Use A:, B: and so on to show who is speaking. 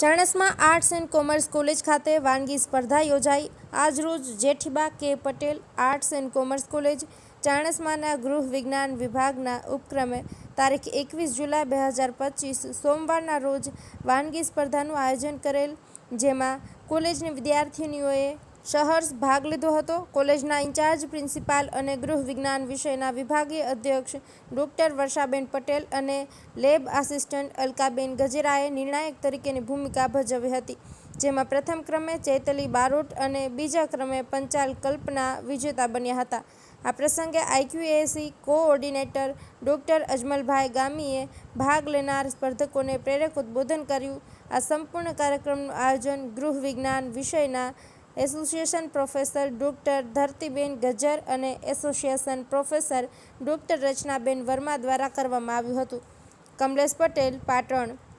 A: Chanasma arts and commerce college ખાતે વાનગી સ્પર્ધા યોજાઈ. આજરોજ Jethiba K Patel arts and commerce college ચાણસમાના ગૃહ વિજ્ઞાન વિભાગના ઉપક્રમે તારીખ એકવીસ જુલાઈ બે હજાર પચીસ સોમવારના રોજ વાનગી સ્પર્ધાનું આયોજન કરેલ, જેમાં કોલેજની વિદ્યાર્થિનીઓએ સહર્ષ ભાગ લીધો હતો. કોલેજના ઇન્ચાર્જ, પ્રિન્સિપાલ અને ગૃહ વિજ્ઞાન વિષયના વિભાગીય અધ્યક્ષ ડૉક્ટર વર્ષાબેન પટેલ અને લેબ આસિસ્ટન્ટ અલકાબેન ગજેરાએ નિર્ણાયક તરીકેની ભૂમિકા ભજવી હતી, જેમાં પ્રથમ ક્રમે ચૈતલી બારોટ અને બીજા ક્રમે પંચાલ કલ્પના વિજેતા બન્યા હતા. આ પ્રસંગે આઈક્યુએસી કોઓર્ડિનેટર ડૉક્ટર અજમલભાઈ ગામીએ ભાગ લેનાર સ્પર્ધકોને પ્રેરક ઉદ્બોધન કર્યું. આ સંપૂર્ણ કાર્યક્રમનું આયોજન ગૃહ વિજ્ઞાન વિષયના association professor doctor Dhartiben Gajjar અને association professor doctor Rachnaben Verma દ્વારા કરવામાં આવ્યું હતું. કમલેશ પટેલ, પાટણ.